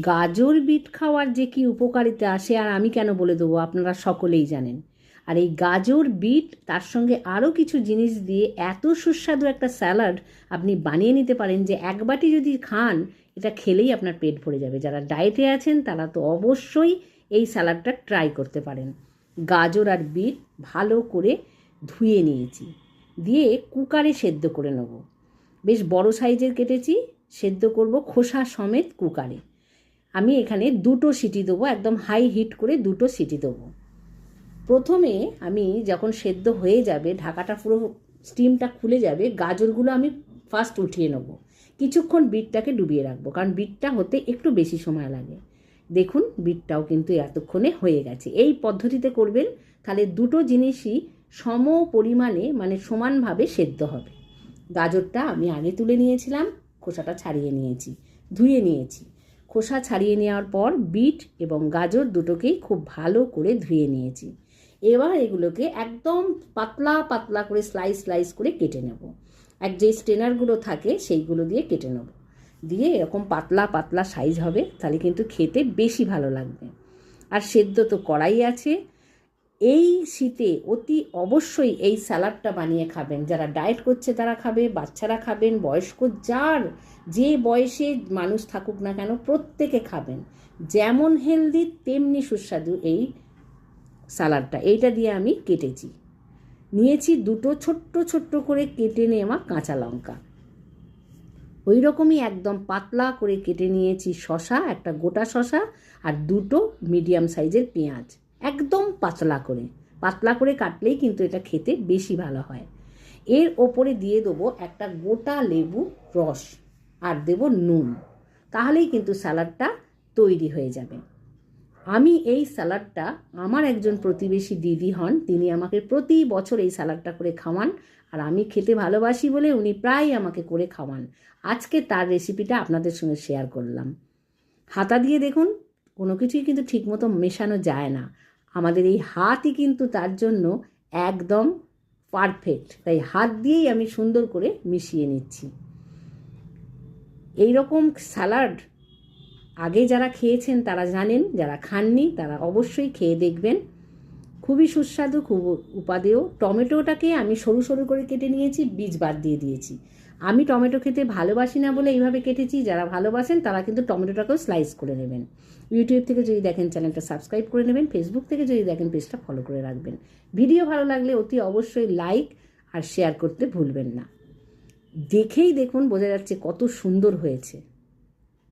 গাজর বিট খাওয়ার যে কি উপকারিতা আসে আর আমি কেন বলে দেবো? আপনারা সকলেই জানেন। আর এই গাজর বিট, তার সঙ্গে আরও কিছু জিনিস দিয়ে এত সুস্বাদু একটা স্যালাড আপনি বানিয়ে নিতে পারেন যে এক বাটি যদি খান, এটা খেলেই আপনার পেট ভরে যাবে। যারা ডায়েটে আছেন, তারা তো অবশ্যই এই স্যালাডটা ট্রাই করতে পারেন। গাজর আর বিট ভালো করে ধুয়ে নিয়েছি। দিয়ে কুকারে সেদ্ধ করে নেব। বেশ বড় সাইজের কেটেছি, সেদ্ধ করব খোসা সমেত কুকারে। আমি এখানে দুটো সিটি দেবো, একদম হাই হিট করে দুটো সিটি দেবো। প্রথমে আমি যখন সেদ্ধ হয়ে যাবে, ঢাকাটা পুরো স্টিমটা খুলে যাবে, গাজরগুলো আমি ফার্স্ট উঠিয়ে নেব। কিছুক্ষণ বিটটাকে ডুবিয়ে রাখব, কারণ বিটটা হতে একটু বেশি সময় লাগে। দেখুন, বিটটাও কিন্তু এতক্ষণে হয়ে গেছে। এই পদ্ধতিতে করবেন, তাহলে দুটো জিনিসই সম পরিমাণে মানে সমানভাবে সেদ্ধ হবে। গাজরটা আমি আগে তুলে নিয়েছিলাম, খোসাটা ছাড়িয়ে নিয়েছি, ধুয়ে নিয়েছি। খোসা ছাড়িয়ে নেওয়ার পর বিট এবং গাজর দুটোকেই খুব ভালো করে ধুয়ে নিয়েছি। এবার এগুলোকে একদম পাতলা পাতলা করে স্লাইস স্লাইস করে কেটে নেব। এক যে স্টেনারগুলো থাকে সেইগুলো দিয়ে কেটে নেব। দিয়ে এরকম পাতলা পাতলা সাইজ হবে, তাহলে কিন্তু খেতে বেশি ভালো লাগবে। আর সেদ্ধ তো কড়াই আছে এই শীতে অতি অবশ্যই এই স্যালাডটা বানিয়ে খাবেন। যারা ডায়েট করছে তারা খাবে, বাচ্চারা খাবেন, বয়স্ক যার যে বয়সে মানুষ থাকুক না কেন প্রত্যেকে খাবেন। যেমন হেলদি, তেমনি সুস্বাদু এই স্যালাডটা। এইটা দিয়ে আমি কেটেছি। নিয়েছি দুটো ছোট্ট ছোট্ট করে কেটে নেওয়া কাঁচা লঙ্কা। ওই রকমই একদম পাতলা করে কেটে নিয়েছি শশা একটা গোটা শশা আর দুটো মিডিয়াম সাইজের পেঁয়াজ। একদম পাতলা করে। পাতলা করে কাটলেই কিন্তু এটা খেতে বেশি ভালো হয়। এর ওপরে দিয়ে দেবো একটা গোটা লেবু রস আর দেব নুন। তাহলেই কিন্তু স্যালাডটা তৈরি হয়ে যাবে। আমি এই স্যালাডটা আমার একজন প্রতিবেশী দিদি হন, তিনি আমাকে প্রতি বছর এই স্যালাডটা করে খাওয়ান আর আমি খেতে ভালোবাসি বলে উনি প্রায় আমাকে করে খাওয়ান। আজকে তার রেসিপিটা আপনাদের সঙ্গে শেয়ার করলাম। হাতা দিয়ে দেখুন, কোনো কিছুই কিন্তু ঠিকমতো মেশানো যায় না। আমাদের এই হাতই কিন্তু তার জন্য একদম পারফেক্ট তাই হাত দিয়েই আমি সুন্দর করে মিশিয়ে নিচ্ছি। এই রকম স্যালাড আগে যারা খেয়েছেন তারা জানেন, যারা খাননি তারা অবশ্যই খেয়ে দেখবেন। খুবই সুস্বাদু, খুব উপাদেয়। টমেটোটাকে আমি সরু সরু করে কেটে নিয়েছি বীজ বাদ দিয়ে দিয়েছি। আমি টমেটো খেতে ভালোবাসি না বলে এইভাবে কেটেছি, যারা ভালোবাসেন তারা কিন্তু টমেটোটাকেও স্লাইস করে নেবেন। ইউটিউব থেকে যদি দেখেন চ্যানেলটা সাবস্ক্রাইব করে নেবেন ফেসবুক থেকে যদি দেখেন পেজটা ফলো করে রাখবেন। ভিডিও ভালো লাগলে অতি অবশ্যই লাইক আর শেয়ার করতে ভুলবেন না। দেখেই দেখুন, বোঝা যাচ্ছে কত সুন্দর হয়েছে।